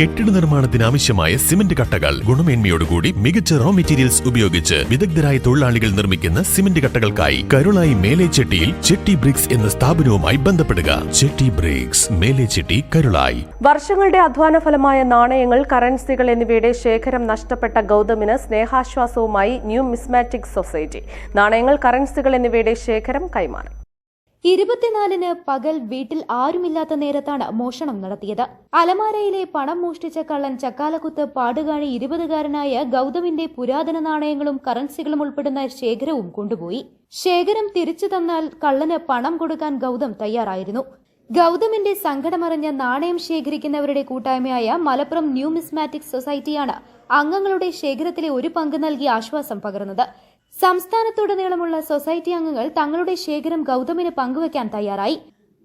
കെട്ടിട നിർമ്മാണത്തിന് ആവശ്യമായ സിമന്റ് കട്ടകൾ. ഗുണമേന്മയോടുകൂടി മികച്ച റോ മെറ്റീരിയൽസ് ഉപയോഗിച്ച് വിദഗ്ധരായ തൊഴിലാളികൾ നിർമ്മിക്കുന്ന സിമന്റ് കട്ടകൾക്കായി കരുളായി മേലേച്ചെട്ടിയിൽ ചെട്ടി ബ്രിക്സ് എന്ന സ്ഥാപനവുമായി ബന്ധപ്പെടുക. ചെട്ടി ബ്രിക്സ് മേലേച്ചെട്ടി കരുളായി. വർഷങ്ങളുടെ അധ്വാന ഫലമായ നാണയങ്ങൾ കറൻസികൾ എന്നിവയുടെ ശേഖരം നഷ്ടപ്പെട്ട ഗൗതമിന് സ്നേഹാശ്വാസവുമായി ന്യൂ മിസ്മാറ്റിക് സൊസൈറ്റി. നാണയങ്ങൾ കറൻസികൾ എന്നിവയുടെ ശേഖരം കൈമാറി. ഇരുപത്തിനാലിന് പകൽ വീട്ടിൽ ആരുമില്ലാത്ത നേരത്താണ് മോഷണം നടത്തിയത്. അലമാരയിലെ പണം മോഷ്ടിച്ച കള്ളൻ ചക്കാലക്കുത്ത് പാടുകാണി ഇരുപതുകാരനായ ഗൗതമിന്റെ പുരാതന നാണയങ്ങളും കറൻസികളും ഉൾപ്പെടുന്ന ശേഖരവും കൊണ്ടുപോയി. ശേഖരം തിരിച്ചു തന്നാൽ കള്ളന് പണം കൊടുക്കാൻ ഗൗതം തയ്യാറായിരുന്നു. ഗൗതമിന്റെ സങ്കടമറിഞ്ഞ നാണയം ശേഖരിക്കുന്നവരുടെ കൂട്ടായ്മയായ മലപ്പുറം ന്യൂമിസ്മാറ്റിക് സൊസൈറ്റിയാണ് അംഗങ്ങളുടെ ശേഖരത്തിലെ ഒരു പങ്ക് നൽകി ആശ്വാസം പകർന്നത്. സംസ്ഥാനത്തുടനീളമുള്ള സൊസൈറ്റി അംഗങ്ങൾ തങ്ങളുടെ ശേഖരം ഗൗതമിന് പങ്കുവയ്ക്കാൻ തയ്യാറായി.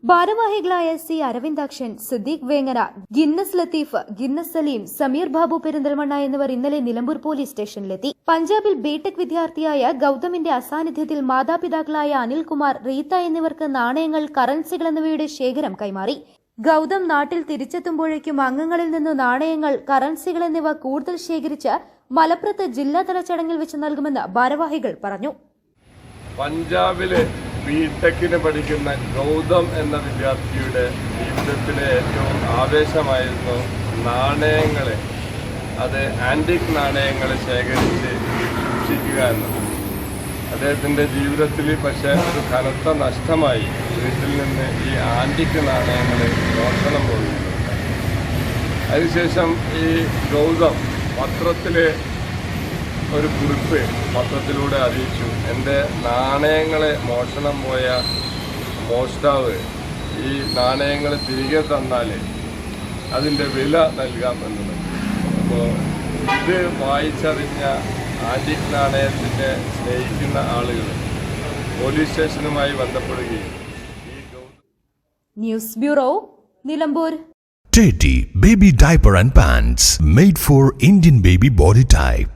ഭാരവാഹികളായ C Aravindakshan Siddique Vengara Guinness Latheef Guinness Saleem Sameer Babu Perinthalmanna എന്നിവർ ഇന്നലെ നിലമ്പൂർ പോലീസ് സ്റ്റേഷനിലെത്തി. പഞ്ചാബിൽ ബിടെക് വിദ്യാർത്ഥിയായ ഗൗതമിന്റെ അസാന്നിധ്യത്തിൽ മാതാപിതാക്കളായ അനിൽകുമാർ റീത്ത എന്നിവർക്ക് നാണയങ്ങൾ കറൻസികൾ എന്നിവയുടെ ശേഖരം കൈമാറി. ഗൗതം നാട്ടിൽ തിരിച്ചെത്തുമ്പോഴേക്കും അംഗങ്ങളിൽ നിന്ന് നാണയങ്ങൾ കറൻസികൾ എന്നിവ കൂടുതൽ ശേഖരിച്ച് മലപ്പുറത്ത് ജില്ലാതല ചടങ്ങിൽ വെച്ച് നൽകുമെന്ന് ഭാരവാഹികൾ പറഞ്ഞു. പഞ്ചാബിലെ ബിടെക്കിന് പഠിക്കുന്ന ഗൗതം എന്ന വിദ്യാർത്ഥിയുടെ ജീവിതത്തിലെ ഏറ്റവും ആവേശമായിരുന്നു നാണയങ്ങളെ. അത് ആന്റിക് നാണയങ്ങളെ ശേഖരിച്ച് സൂക്ഷിക്കുക എന്നത്. അദ്ദേഹത്തിന്റെ ജീവിതത്തിൽ പക്ഷേ ഒരു കനത്ത നഷ്ടമായി. വീട്ടിൽ നിന്ന് ഈ ആന്റിക് നാണയങ്ങൾ ദോഷണം പോകുന്നു അതിനുശേഷം ഈ ഗൗതം പത്രത്തിലെ ഒരു കുറിപ്പ് പത്രത്തിലൂടെ അറിയിച്ചു. എന്റെ നാണയങ്ങളെ മോഷണം പോയ മോഷ്ടാവ് ഈ നാണയങ്ങൾ തിരികെ തന്നാൽ അതിന്റെ വില നൽകാം എന്നുള്ളത് അപ്പോൾ ഇത് വായിച്ചറിഞ്ഞ ആന്റിക് നാണയത്തിനെ സ്നേഹിക്കുന്ന ആളുകൾ പോലീസ് സ്റ്റേഷനുമായി ബന്ധപ്പെടുകയും news bureau Nilambur Teddy Baby Diaper and Pants made for Indian baby body type.